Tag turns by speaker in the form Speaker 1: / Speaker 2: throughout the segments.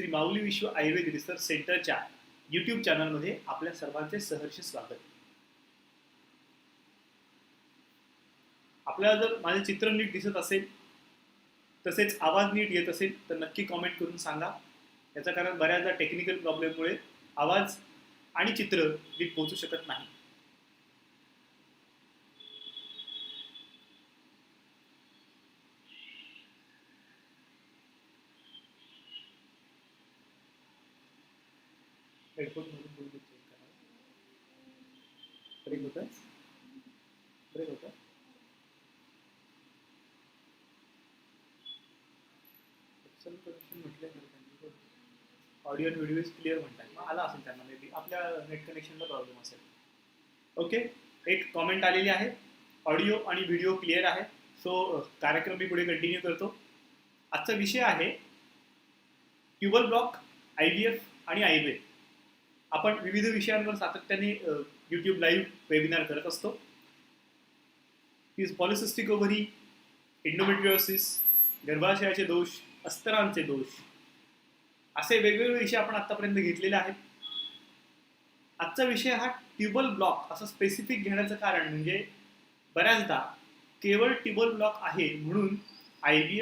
Speaker 1: श्री माऊली विश्व आयुर्वेद रिसर्च सेंटरच्या युट्यूब चॅनलमध्ये आपल्या सर्वांचे सहर्ष स्वागत. आपल्याला जर माझे चित्र नीट दिसत असेल तसेच आवाज नीट येत असेल तर नक्की कॉमेंट करून सांगा. याचं कारण बऱ्याचदा टेक्निकल प्रॉब्लेममुळे आवाज आणि चित्र नीट पोहोचू शकत नाही. हेडफोनमधून बोलून चेक करा. ब्रेक होत ब्रेक होत कनेक्शन म्हटल्यानंतर ऑडिओ आणि व्हिडिओ इज क्लिअर म्हणतात. मग आला असेल त्यांना मे बी आपल्या नेट कनेक्शनला प्रॉब्लेम असेल. ओके एक कॉमेंट आलेली आहे. ऑडिओ आणि व्हिडिओ क्लिअर आहे. सो कार्यक्रम मी पुढे कंटिन्यू करतो. आजचा विषय आहे tubal block I V F आणि आयुर्वेद आपण विविध विषयांवर सातत्याने यूट्यूब लाईव्ह वेबिनार करत असतो. पॉलिसिस्टिक ओव्हरी इंडोमेट्रिओसिस गर्भाशयाचे दोष अस्तरांचे दोष. असे वेगवेगळे विषय आपण आतापर्यंत घेतलेले आहेत. आजचा विषय हा ट्युबल ब्लॉक असं स्पेसिफिक घेण्याचं कारण म्हणजे बऱ्याचदा केवळ ट्युबल ब्लॉक आहे म्हणून आय बी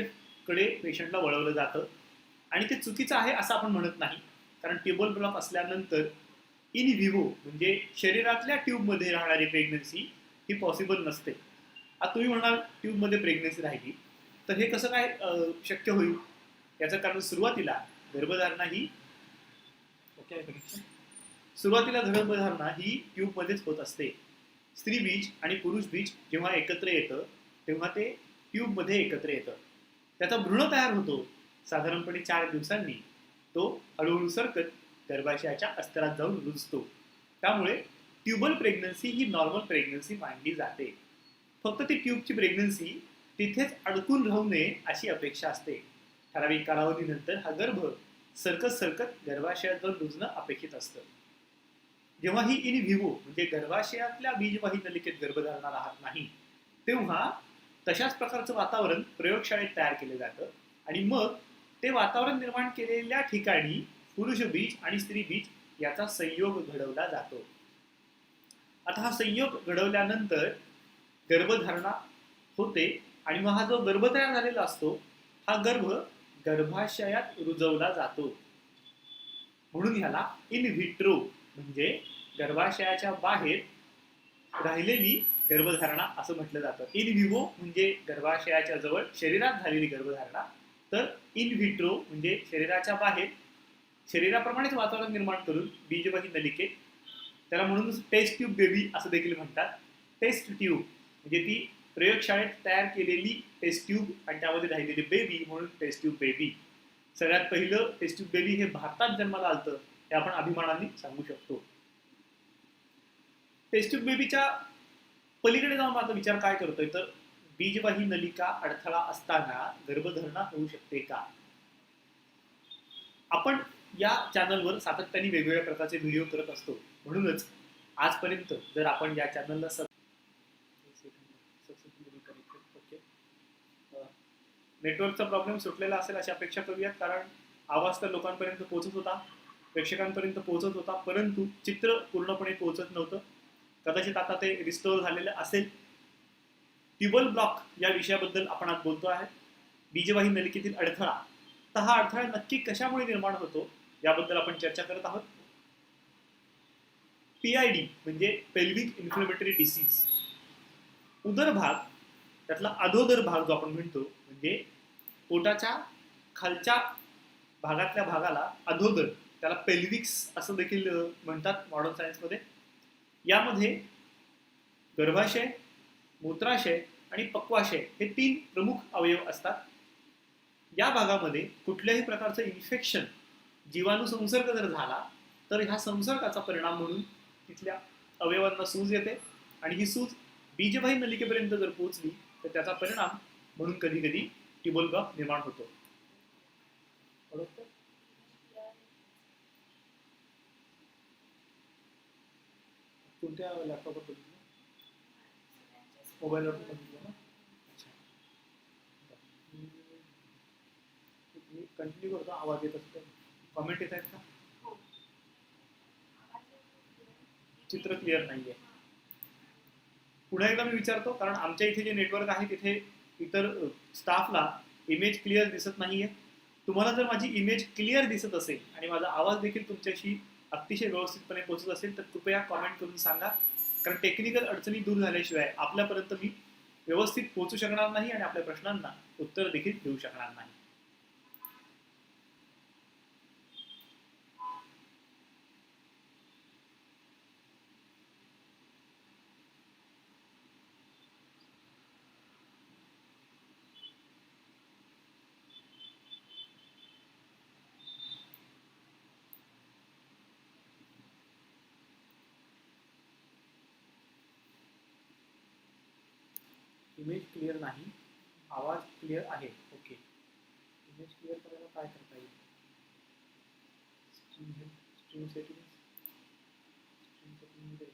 Speaker 1: कडे पेशंटला वळवलं जातं. आणि ते चुकीचं आहे असं आपण म्हणत नाही. कारण ट्युबल ब्लॉक असल्यानंतर इन व्हिवो म्हणजे शरीरातल्या ट्यूबमध्ये राहणारी प्रेग्नन्सी ही पॉसिबल नसते. आता तुम्ही म्हणाल ट्यूबमध्ये प्रेग्नन्सी राहिली तर हे कसं काय शक्य होईल? याचं कारण सुरुवातीला गर्भधारणा ही ओके सुरुवातीला गर्भधारणा ही ट्यूबमध्येच होत असते. स्त्री बीज आणि पुरुष बीज जेव्हा एकत्र येतं तेव्हा ते ट्यूबमध्ये एकत्र येतं. त्याचा भ्रूण तयार होतो साधारणपणे चार दिवसांनी. तो हळूहळू सरकत गर्भाशयाच्या अस्तरात जाऊन रुजतो. त्यामुळे ट्युबल प्रेग्नन्सी ही नॉर्मल प्रेग्नन्सी मानली जाते. फक्त ती ट्यूबची प्रेग्नन्सी तिथेच अडकून राहू नये अशी अपेक्षा असते. ठराविक कालावधीनंतर हा गर्भ सरकत सरकत गर्भाशयात जाऊन रुजणं अपेक्षित असतं. जेव्हा ही इन व्हिवो म्हणजे गर्भाशयातल्या बीजवाही नलिकेत गर्भधारणा राहत नाही तेव्हा तशाच प्रकारचं वातावरण प्रयोगशाळेत तयार केलं जातं. आणि मग ते वातावरण निर्माण केलेल्या ठिकाणी पुरुष बीज आणि स्त्री बीज याचा संयोग घडवला जातो. आता हा संयोग घडवल्यानंतर गर्भधारणा होते आणि मग हा जो गर्भ तयार झालेला असतो हा गर्भ गर्भाशयात रुजवला जातो. म्हणून ह्याला इन व्हिट्रो म्हणजे गर्भाशयाच्या बाहेर राहिलेली गर्भधारणा असं म्हटलं जातं. इन विवो म्हणजे गर्भाशयाच्या जवळ शरीरात झालेली गर्भधारणा तर इन व्हिट्रो म्हणजे शरीराच्या बाहेर शरीराप्रमाणेच वातावरण निर्माण करून बीजवाही नलिकेत त्याला म्हणून टेस्ट ट्यूब बेबी असं देखील म्हणतात. टेस्ट ट्यूब म्हणजे ती प्रयोगशाळेत तयार केलेली टेस्ट ट्यूब आणि त्यामध्ये राहिलेली बेबी म्हणून टेस्ट ट्यूब बेबी सगळ्यात पहिलं टेस्ट ट्यूब बेबी हे भारतात जन्माला आलतं हे आपण अभिमानाने सांगू शकतो. टेस्ट ट्यूब बेबीच्या पलीकडे जाऊन आता विचार काय करतोय तर बीजवाही नलिका अडथळा असताना गर्भधारणा होऊ शकते का? आपण या चॅनलवर सातत्याने वेगवेगळ्या प्रकारचे व्हिडिओ करत असतो. म्हणूनच आजपर्यंत जर आपण या चॅनलला सब नेटवर्कचा प्रॉब्लेम सुटलेला असेल अशी अपेक्षा करूयात कारण आवाज तर लोकांपर्यंत पोहोचत होता प्रेक्षकांपर्यंत पोहोचत होता परंतु चित्र पूर्णपणे पोहोचत नव्हतं. कदाचित आता ते रिस्टोअर झालेलं असेल. ट्युबल ब्लॉक या विषयाबद्दल आपण आज बोलतो आहे. बीजवाही नलिकेतील अडथळा. तर हा अडथळा नक्की कशामुळे निर्माण होतो? याबद्दल आपण चर्चा करत आहोत. पी म्हणजे पेल्विक इन्फ्लेमेटरी डिसीज उदर भाग त्यातला अधोदर भाग जो आपण म्हणतो म्हणजे पोटाच्या खालच्या भागातल्या भागाला अधोदर त्याला पेल्विक्स असं देखील म्हणतात मॉडर्न सायन्समध्ये यामध्ये गर्भाशय मूत्राशय आणि पक्वाशय हे तीन प्रमुख अवयव असतात. या भागामध्ये कुठल्याही प्रकारचं इन्फेक्शन जीवाणू संसर्ग जर झाला तर ह्या संसर्गाचा परिणाम म्हणून तिथल्या अवयवांना सूज येते आणि ही सूज बीजबाही नलिकेपर्यंत जर पोहोचली तर त्याचा परिणाम म्हणून कधी कधी ट्युबल निर्माण होतो. कोणत्या लॅपटॉपवर मोबाईलवर बघितलं ना कंटिन्यू करतो आवाज येत असतो कॉमेंट येत आहेत का चित्र क्लिअर नाहीये. पुन्हा एकदा मी विचारतो कारण आमच्या इथे जे नेटवर्क आहे तिथे इतर स्टाफला इमेज क्लिअर दिसत नाहीये. तुम्हाला जर माझी इमेज क्लिअर दिसत असेल आणि माझा आवाज देखील तुमच्याशी अतिशय व्यवस्थितपणे पोहोचत असेल तर कृपया कॉमेंट करून सांगा. कारण टेक्निकल अडचणी दूर झाल्याशिवाय आपल्यापर्यंत मी व्यवस्थित पोहोचू शकणार नाही आणि आपल्या प्रश्नांना उत्तर देखील देऊ शकणार नाही. इमेज क्लिअर नाही आवाज क्लिअर आहे ओके इमेज क्लिअर करायला काय करता येईल? स्ट्रीम हे स्ट्रीम सेटिंग स्ट्रीम सेटिंगमध्ये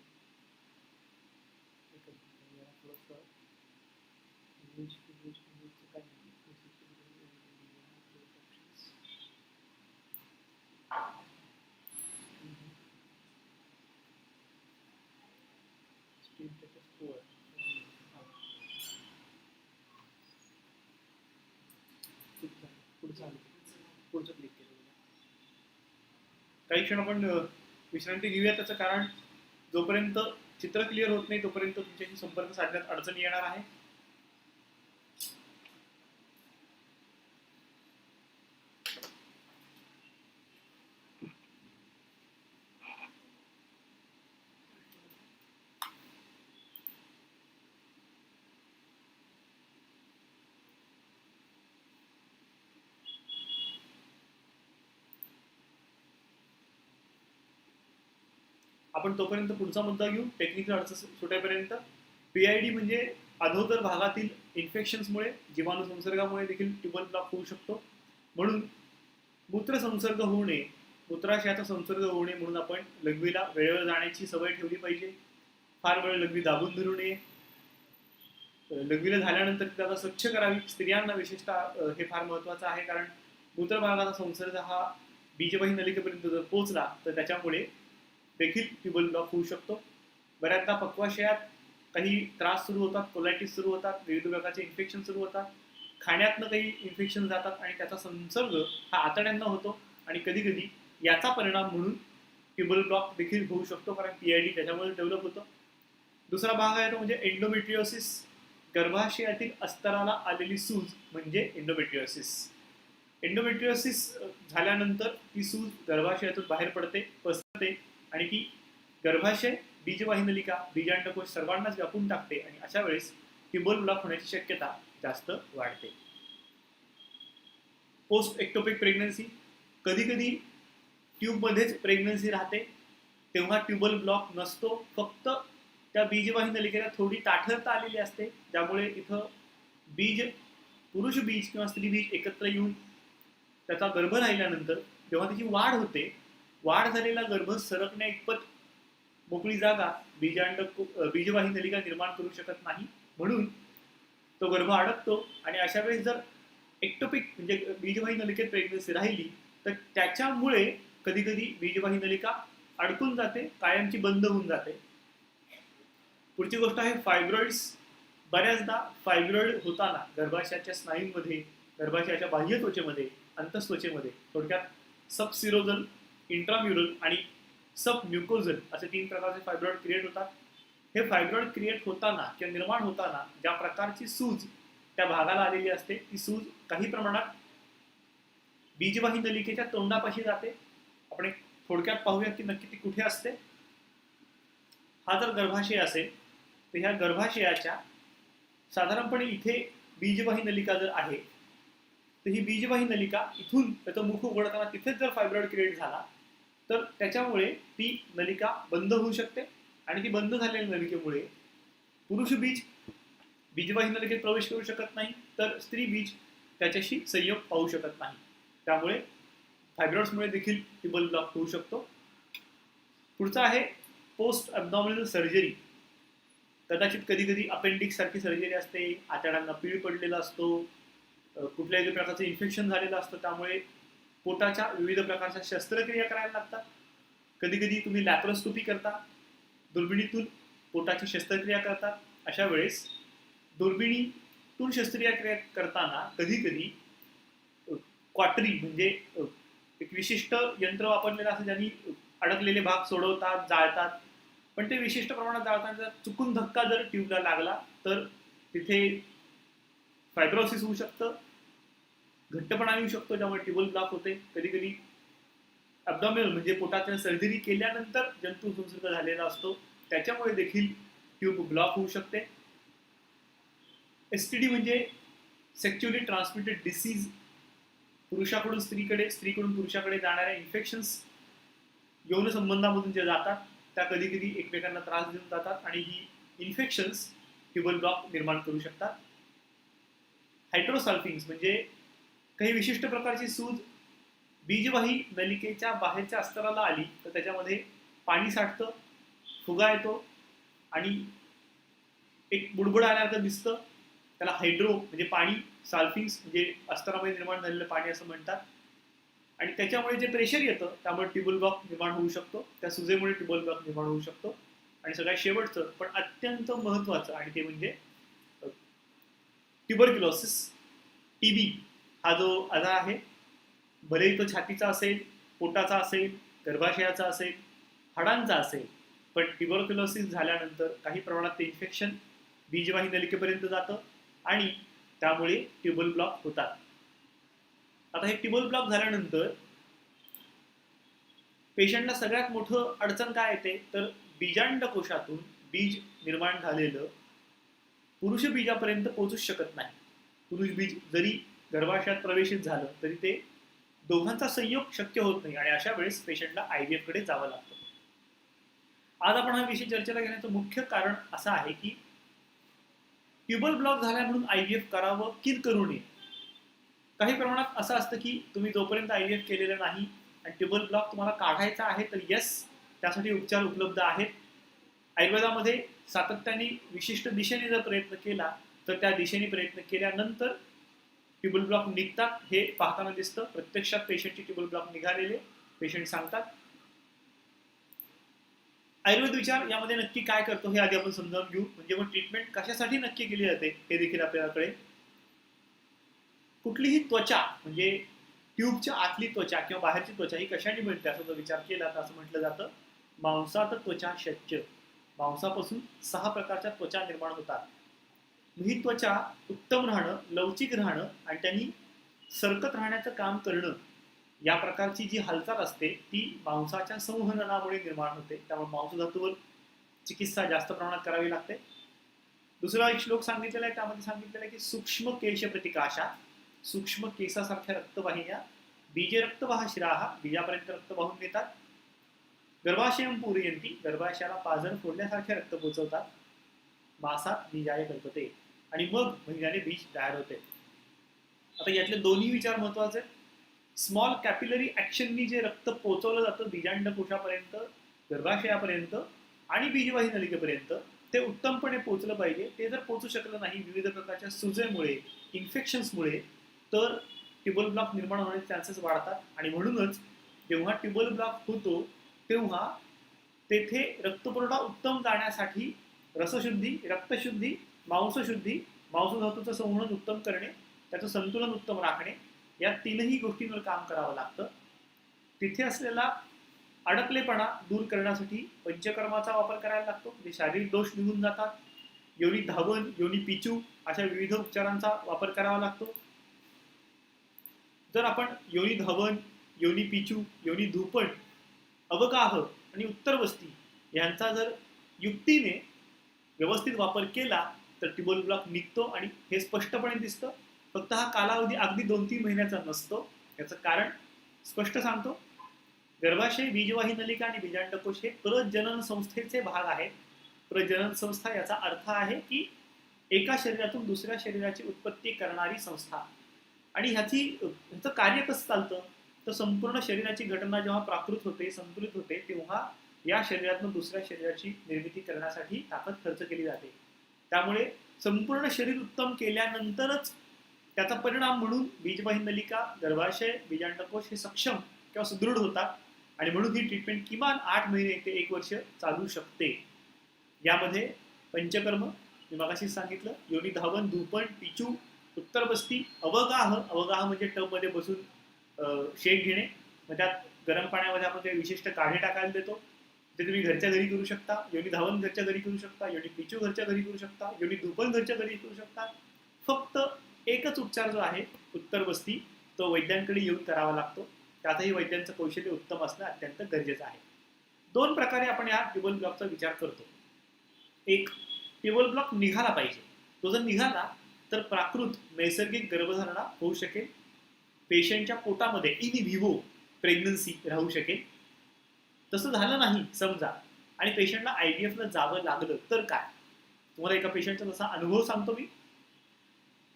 Speaker 1: थोडंसं इमेज इमेज इमेजचं काय नाही स्ट्रीम स्टेटस पुअर पुढचं आलं. पुढचं क्लिक केलं काही क्षण आपण विश्रांती घेऊया त्याचं कारण जोपर्यंत चित्र क्लिअर होत नाही तोपर्यंत तुमच्याशी संपर्क साधण्यात अडचण येणार आहे. आपण तोपर्यंत पुढचा मुद्दा घेऊ. टेक्निकल अडचण सुटेपर्यंत. पीआयडी म्हणजे अधोदर भागातील इन्फेक्शन्समुळे जीवाणू संसर्गामुळे देखील ट्युबल ब्लॉक होऊ शकतो. म्हणून मूत्र संसर्ग होऊ नये. मूत्राशयाचा संसर्ग होऊ नये म्हणून आपण लघवीला वेळेवर जाण्याची सवय ठेवली पाहिजे. फार वेळ लघवी दाबून धरू नये. लघवीला झाल्यानंतर त्याला स्वच्छ करावी. स्त्रियांना विशेषतः हे फार महत्वाचं आहे. कारण मूत्रमार्गाचा संसर्ग हा बीजवाही नलिकेपर्यंत जर पोहोचला तर त्याच्यामुळे देखील ट्युबल ब्लॉक होऊ शकतो. बऱ्याचदा पक्वाशयात काही त्रास सुरू होतात कोलायटिस सुरू होतात विविध प्रकारचे इन्फेक्शन सुरू होतात. खाण्यातनं काही इन्फेक्शन जातात आणि त्याचा संसर्ग हा आतड्यांना होतो आणि कधी कधी याचा परिणाम म्हणून ट्युबल ब्लॉक देखील होऊ शकतो कारण पीआयडी त्याच्यामुळे डेव्हलप होतो. दुसरा भाग आहे तो म्हणजे एंडोमेट्रिओसिस गर्भाशयातील अस्तराला आलेली सूज म्हणजे एंडोमेट्रिओसिस एंडोमेट्रिओसिस झाल्यानंतर ती सूज गर्भाशयातून बाहेर पडते पसरते. आणि ती गर्भाशय बीजवाहिनलिका बीजांडकोश सर्वांनाच व्यापून टाकते आणि अशा वेळेस ट्युबल ब्लॉक होण्याची शक्यता जास्त वाढते. पोस्ट एक्टोपिक प्रेग्नन्सी कधी कधी ट्यूबमध्येच प्रेग्नन्सी राहते. तेव्हा ट्यूबल ब्लॉक नसतो. फक्त त्या बीजवाहिनलिकेला थोडी ताठरता आलेली असते. ज्यामुळे इथं बीज पुरुष बीज किंवा स्त्री बीज एकत्र येऊन त्याचा गर्भ राहिल्यानंतर जेव्हा त्याची वाढ होते वाढ झालेला गर्भ सरकण्या इतपत मोकळी जागा बीजांड बीजवाही नलिका निर्माण करू शकत नाही. म्हणून तो गर्भ अडकतो आणि अशा वेळेस जर एक्टोपिक म्हणजे बीजवाही नलिकेत प्रेग्नन्सी राहिली तर त्याच्यामुळे कधी कधी बीजवाही नलिका अडकून जाते कायमची बंद होऊन जाते. पुढची गोष्ट आहे फायब्रॉइड्स बऱ्याचदा फायब्रॉइड होताना गर्भाशयाच्या स्नायूंमध्ये गर्भाशयाच्या बाह्य त्वचेमध्ये अंतस्त्वचेमध्ये थोडक्यात सबसिरोजल इंट्राम्युरल आणि सब म्युकोझल असे तीन प्रकारचे फायब्रॉइड क्रिएट होतात. हे फायब्रॉइड क्रिएट होताना किंवा निर्माण होताना ज्या प्रकारची सूज त्या भागाला आलेली असते ती सूज काही प्रमाणात बीजवाही नलिकेच्या तोंडापाशी जाते. आपण एक थोडक्यात पाहूया की नक्की ती कुठे असते. हा जर गर्भाशय असेल तर ह्या गर्भाशयाच्या साधारणपणे इथे बीजवाही नलिका जर आहे तर ही बीजवाही नलिका इथून त्याचं मुख उघडताना तिथेच जर फायब्रॉइड क्रिएट झाला तर त्याच्यामुळे ती नलिका बंद होऊ शकते. आणि ती बंद झालेल्या नलिकेमुळे पुरुष बीज बीजवाही नलिकेत प्रवेश करू शकत नाही. तर स्त्री बीज त्याच्याशी संयोग पाहू शकत नाही. त्यामुळे फायब्रॉइड्समुळे देखील ट्युबल ब्लॉक होऊ शकतो. पुढचा आहे पोस्ट अबनॉमिनल सर्जरी कदाचित कधी कधी अपेंडिक्स सारखी सर्जरी असते आतड्यांना पीळ पडलेला असतो कुठल्याही प्रकारचं इन्फेक्शन झालेलं असतं त्यामुळे पोटाच्या विविध प्रकारच्या शस्त्रक्रिया करायला लागतात. कधी कधी तुम्ही लॅप्रोस्कोपी करता दुर्बिणीतून पोटाची शस्त्रक्रिया करतात अशा वेळेस दुर्बिणीतून शस्त्रक्रिया करताना कधी कधी क्वाटरी म्हणजे एक विशिष्ट यंत्र वापरलेलं असं ज्यांनी अडकलेले भाग सोडवतात जाळतात. पण ते विशिष्ट प्रमाणात जाळताना जर चुकून धक्का जर ट्यूबला लागला तर तिथे फायब्रोसिस होऊ शकतं. घट्टपणा येऊ शकतो ज्यामुळे टेबल ब्लॉक होते. कधी कधी अब्डॉमिनल म्हणजे पोटाच्या सर्जरी केल्यानंतर जंतू संसर्ग झालेला असतो. त्याच्यामुळे देखील ट्यूब ब्लॉक होऊ शकते. एस टी डी म्हणजे सेक्च्युअली ट्रान्समिटेड डिसीज पुरुषाकडून स्त्रीकडे स्त्रीकडून पुरुषाकडे जाणाऱ्या इन्फेक्शन्स यौन संबंधामधून जे जातात त्या कधी कधी एकमेकांना त्रास देऊन जातात आणि ही इन्फेक्शन्स ट्युबल ब्लॉक निर्माण करू शकतात. हायड्रोसाल्फिंग्स म्हणजे काही विशिष्ट प्रकारची सूज बीजवाही नलिकेच्या बाहेरच्या अस्तराला आली तर त्याच्यामध्ये पाणी साठतं फुगा येतो आणि एक बुडबुड आल्यासारखं दिसतं. त्याला हायड्रो म्हणजे पाणी साल्फिंग्स म्हणजे अस्तरामध्ये निर्माण झालेलं पाणी असं म्हणतात. आणि त्याच्यामुळे जे प्रेशर येतं त्यामुळे ट्युबल ब्लॉक निर्माण होऊ शकतो. त्या सुजेमुळे ट्युबल ब्लॉक निर्माण होऊ शकतो. आणि सगळ्यात शेवटचं पण अत्यंत महत्त्वाचं आणि ते म्हणजे ट्युबरक्युलॉसिस टी बी. हा जो आजार आहे भलेही तो छातीचा असेल पोटाचा असेल गर्भाशयाचा असेल हाडांचा असेल पण ट्युबरक्युलोसिस झाल्यानंतर काही प्रमाणात ते इन्फेक्शन बीजवाही नलिकेपर्यंत जातं आणि त्यामुळे ट्युबल ब्लॉक होतात. आता हे ट्युबल ब्लॉक झाल्यानंतर पेशंटला सगळ्यात मोठं अडचण काय येते? तर बीजांड कोशातून बीज निर्माण झालेलं पुरुष बीजापर्यंत पोहोचूच शकत नाही. पुरुष बीज जरी गर्भाशयात प्रवेशित झालं तरी ते दोघांचा संयोग शक्य होत नाही आणि अशा वेळेस पेशंटला आय व्ही कडे जावं लागतं. आज आपण हा विषय चर्चेला घेण्याचं मुख्य कारण असं आहे की ट्युबल ब्लॉक झाला म्हणून आय व्ही एफ करावं की करू नये. काही प्रमाणात असं असतं की तुम्ही जोपर्यंत आय व्ही एफ केलेलं नाही आणि ट्युबल ब्लॉक तुम्हाला काढायचा आहे तर येस त्यासाठी उपचार उपलब्ध आहेत. आयुर्वेदामध्ये सातत्याने विशिष्ट दिशेने जर प्रयत्न केला तर त्या दिशेने प्रयत्न केल्यानंतर ट्यूबल ब्लॉक निघतात हे पाहताना दिसतं. प्रत्यक्षात पेशंटचे ट्यूबल ब्लॉक निघालेले पेशंट सांगतात. आयुर्वेद विचार यामध्ये नक्की काय करतो हे आधी आपण समजावून घेऊ. म्हणजे मग ट्रीटमेंट कशासाठी नक्की केली जाते हे देखील आपल्याकडे कुठलीही त्वचा म्हणजे ट्यूबच्या आतली त्वचा किंवा बाहेरची त्वचा ही कशाने मिळते असं जर विचार केला तर असं म्हटलं जातं. मांसात त्वचा शच्य मांसापासून सहा प्रकारच्या त्वचा निर्माण होतात. ही त्वचा उत्तम राहणं लवचिक राहणं आणि त्यांनी सरकत राहण्याचं काम करणं या प्रकारची जी हालचाल असते ती मांसाच्या संहननामुळे निर्माण होते. त्यामुळे मांसधातूवर चिकित्सा जास्त प्रमाणात करावी लागते. दुसरा एक श्लोक सांगितलेला आहे त्यामध्ये सांगितलेला आहे की सूक्ष्म केश प्रतिकाशा सूक्ष्म केसासारख्या रक्तवाहिन्या बीजे रक्तवाह शिराहा बीजापर्यंत रक्त वाहून घेतात गर्भाशयम पूरयंती गर्भाशयाला पाजर फोडण्यासारख्या रक्त पोचवतात. मासात बीजाय कल्पते. आणि मग म्हणजे बीज तयार होते. आता यातले दोन्ही विचार महत्त्वाचे. स्मॉल कॅपिलरी ऍक्शननी जे रक्त पोचवलं जातं बीजांड कोशापर्यंत गर्भाशयापर्यंत आणि बीजवाही नलिकेपर्यंत ते उत्तमपणे पोचलं पाहिजे. ते जर पोचू शकलं नाही विविध प्रकारच्या सुजेमुळे इन्फेक्शन्समुळे तर ट्युबल ब्लॉक निर्माण होण्याचे चान्सेस वाढतात. आणि म्हणूनच जेव्हा ट्युबल ब्लॉक होतो तेव्हा तेथे रक्तपुरवठा उत्तम जाण्यासाठी रसशुद्धी रक्तशुद्धी मांसशुद्धी मांसधातूचं संवहन उत्तम करणे त्याचं संतुलन उत्तम राखणे या तीनही गोष्टींवर काम करावं लागतं. तिथे असलेला अडकलेपणा दूर करण्यासाठी पंचकर्माचा वापर करायला लागतो. म्हणजे शारीरिक दोष निघून जातात. योनी धावन योनी पिचू अशा विविध उपचारांचा वापर करावा लागतो. जर आपण योनी धावन योनी पिचू योनी धूपण अवगाह आणि उत्तर वस्ती यांचा जर युक्तीने व्यवस्थित वापर केला तर ट्युबल ब्लॉक निघतो आणि हे स्पष्टपणे दिसतं. फक्त हा कालावधी अगदी दोन तीन महिन्याचा नसतो. याचं कारण स्पष्ट सांगतो. गर्भाशय बीजवाही नलिका आणि बीजांडकोश हे प्रजनन संस्थेचे भाग आहेत. प्रजनन संस्था याचा अर्थ आहे की एका शरीरातून दुसऱ्या शरीराची उत्पत्ती करणारी संस्था. आणि ह्याची ह्याचं कार्य कसं चालतं? तर संपूर्ण शरीराची घटना जेव्हा प्राकृत होते संतुलित होते तेव्हा या शरीरातून दुसऱ्या शरीराची निर्मिती करण्यासाठी ताकद खर्च केली जाते. त्यामुळे संपूर्ण शरीर उत्तम केल्यानंतरच त्याचा परिणाम म्हणून बीजवाहिनी नलिका गर्भाशय बीजांडकोश हे सक्षम किंवा सुदृढ होतात. आणि म्हणून ही ट्रीटमेंट किमान आठ महिने ते एक वर्ष चालू शकते. यामध्ये पंचकर्म मी मगाशी सांगितलं योनी धावन धुपण पिचू उत्तर बस्ती अवगाह. अवगाह म्हणजे टबमध्ये बसून शेक घेणे. मग त्यात गरम पाण्यामध्ये आपण ते विशिष्ट काढे टाकायला देतो. ते तुम्ही घरच्या घरी करू शकता योनी धावन घरच्या घरी करू शकता योनी पिचू घरच्या घरी करू शकता योनी धुपन घरच्या घरी करू शकता. फक्त एकच उपचार जो आहे उत्तर बस्ती तो वैद्यांकडे येऊन करावा लागतो. त्यातही वैद्यांचं कौशल्य उत्तम असणं अत्यंत गरजेचं आहे. दोन प्रकारे आपण या ट्युबल ब्लॉकचा विचार करतो. एक ट्युबल ब्लॉक निघाला पाहिजे. तो जर निघाला तर प्राकृत नैसर्गिक गर्भधारणा होऊ शकेल. पेशंटच्या पोटामध्ये इन व्हिवो प्रेग्नन्सी राहू शकेल. तसं झालं नाही समजा. आणि पेशंटला आय डी एफला जावं लागलं तर काय? तुम्हाला एका पेशंटचा तसा अनुभव सांगतो मी.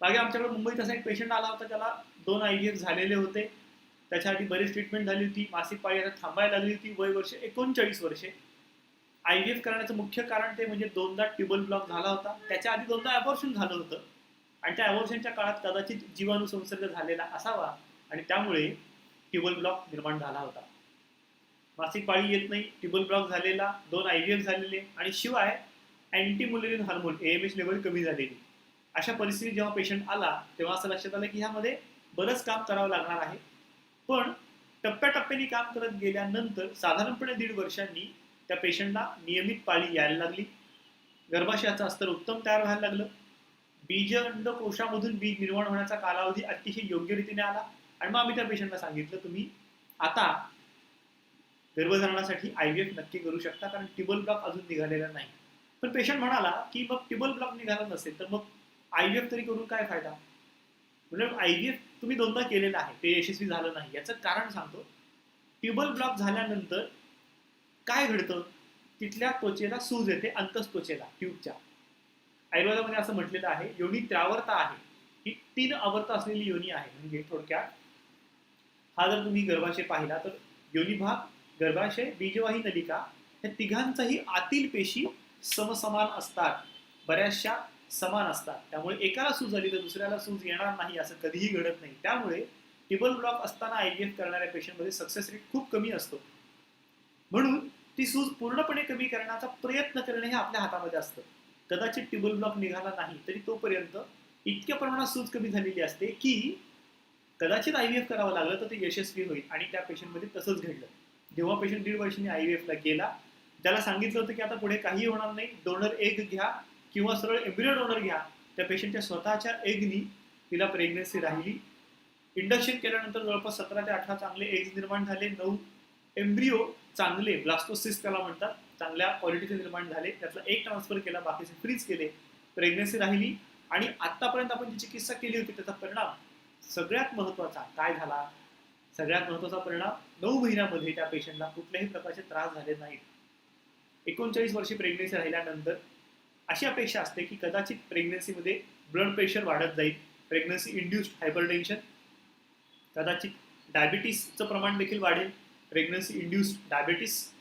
Speaker 1: मागे आमच्याकडे मुंबईत असा एक पेशंट आला होता त्याला दोन आय डी एफ झालेले होते. त्याच्या आधी बरीच ट्रीटमेंट झाली होती मासिक पाळी आता थांबायला लागली होती वय वर्ष एकोणचाळीस वर्षे. आय व्ही एफ करण्याचं मुख्य कारण ते म्हणजे दोनदा ट्युबल ब्लॉक झाला होता. त्याच्या आधी दोनदा अबॉर्शन झालं होतं. आणि त्या अबॉर्शनच्या काळात कदाचित जीवाणू संसर्ग झालेला असावा आणि त्यामुळे ट्युबल ब्लॉक निर्माण झाला होता. मासिक पाळी येत नाही टिबल ब्लॉक झालेला दोन आय व्ही एफ झालेले आणि शिवाय antimullerian hormone A M H level कमी झालेली. अशा परिस्थितीत जेव्हा पेशंट आला तेव्हा असं लक्षात आलं की ह्यामध्ये बरंच काम करावं लागणार आहे. पण टप्प्याटप्प्याने काम करत गेल्यानंतर साधारणपणे दीड वर्षांनी त्या पेशंटला नियमित पाळी यायला लागली. गर्भाशयाचं अस्तर उत्तम तयार व्हायला लागलं. बीज अंडकोशामधून बीज निर्माण होण्याचा कालावधी अतिशय योग्य रीतीने आला. आणि मग आम्ही त्या पेशंटला सांगितलं तुम्ही आता गर्भधारणासाठी आय व्ही एफ नक्की करू शकता कारण टिबल ब्लॉक अजून निघालेला नाही. पण पेशंट म्हणाला की मग टिबल ब्लॉक निघाला नसेल तर मग आय व्ही एफ तरी करून काय फायदा? म्हणजे आय व्ही एफ तुम्ही दोनदा केलेलं आहे ते यशस्वी झालं नाही. याचं कारण सांगतो. ट्युबल ब्लॉक झाल्यानंतर काय घडतं? तिथल्या त्वचेला सूज येते अंतस त्वचेला ट्यूबच्या आयुर्वेदामध्ये असं म्हटलेलं आहे योनी त्रावर्ता आहे. ही तीन आवर्त असलेली योनी आहे म्हणजे थोडक्यात. हा जर तुम्ही गर्भाशय पाहिला तर योनी भाग गर्भाशय बीजवाही नलिका या तिघांचाही आतील पेशी समसमान असतात. बऱ्याचशा समान असतात. त्यामुळे एकाला सूज झाली तर दुसऱ्याला सूज येणार नाही असं कधीही घडत नाही. त्यामुळे टिबल ब्लॉक असताना आय व्ही एफ करणाऱ्या पेशंटमध्ये सक्सेस रेट खूप कमी असतो. म्हणून ती सूज पूर्णपणे कमी करण्याचा प्रयत्न करणे हे आपल्या हातामध्ये असतं. कदाचित टिबल ब्लॉक निघाला नाही तरी तोपर्यंत इतक्या प्रमाणात सूज कमी झालेली असते की कदाचित आय व्ही एफ करावं लागलं तर ते यशस्वी होईल आणि त्या पेशंटमध्ये तसंच घडलं. जेव्हा पेशंट दीड वर्षांनी आय व्ही एफला गेला त्याला सांगितलं होतं की आता पुढे काही होणार नाही डोनर एग घ्या किंवा सरळ एम्ब्रिओ डोनर घ्या. त्या पेशंटच्या स्वतःच्या एगनी तिला प्रेग्नन्सी राहिली. इंडक्शन केल्यानंतर जवळपास सतरा ते अठरा चांगले एग्स निर्माण झाले नऊ एम्ब्रिओ चांगले ब्लास्टोसिस त्याला म्हणतात चांगल्या क्वालिटीचे निर्माण झाले. त्यातला एक ट्रान्सफर केला बाकीचे फ्रीज केले. प्रेग्नन्सी राहिली आणि आतापर्यंत आपण जी चिकित्सा केली होती त्याचा परिणाम सगळ्यात महत्त्वाचा काय झाला? सगळ्यात महत्त्वाचा परिणाम नऊ महिन्यामध्ये त्या पेशंटला कुठल्याही प्रकारचे त्रास झाले नाहीत. एकोणचाळीस वर्षी प्रेग्नन्सी राहिल्यानंतर अशी अपेक्षा असते की कदाचित प्रेग्नन्सीमध्ये ब्लड प्रेशर वाढत जाईल प्रेग्नन्सी इंड्युस्ड हायपरटेन्शन कदाचित डायबिटीसचं प्रमाण देखील वाढेल प्रेग्नन्सी इंड्युस्ड डायबिटीस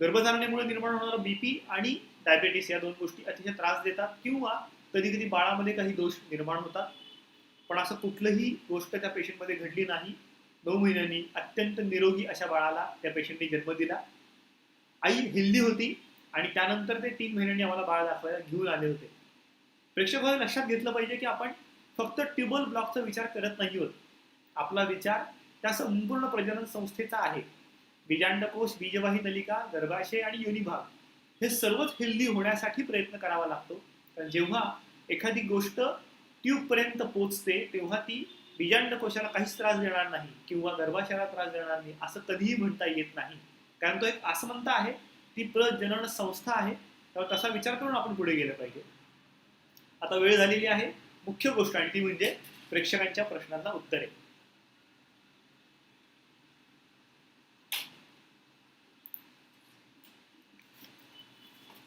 Speaker 1: गर्भधारणेमुळे निर्माण होणारा बीपी आणि डायबेटीस या दोन गोष्टी अतिशय त्रास देतात किंवा कधी कधी बाळामध्ये काही दोष निर्माण होतात. पण असं कुठलंही गोष्ट त्या पेशंटमध्ये घडली नाही. नऊ महिन्यांनी अत्यंत निरोगी अशा बाळाला त्या पेशंटने जन्म दिला. आई हेल्दी होती आणि त्यानंतर ते तीन महिन्यांनी आम्हाला बाळ दाखवायला घेऊन आले होते. प्रेक्षकांनी लक्षात घेतलं पाहिजे की आपण फक्त ट्युबल ब्लॉकचा विचार करत नाही आहोत. आपला विचार त्या संपूर्ण प्रजनन संस्थेचा आहे. बीजांडकोश बीजवाही नलिका गर्भाशय आणि योनिभाग हे सर्वच हेल्दी होण्यासाठी प्रयत्न करावा लागतो. कारण जेव्हा एखादी गोष्ट ट्यूबपर्यंत पोचते तेव्हा ती बीजांडकोशाला काहीच त्रास देणार नाही किंवा गर्भाशयाला त्रास देणार नाही असं कधीही म्हणता येत नाही. कारण तो एक आसमंत आहे ती प्रजनन संस्था आहे तेव्हा तसा विचार करून आपण पुढे गेलं पाहिजे. आता वेळ झालेली आहे. मुख्य गोष्ट आणि ती म्हणजे प्रेक्षकांच्या प्रश्नांना उत्तरे.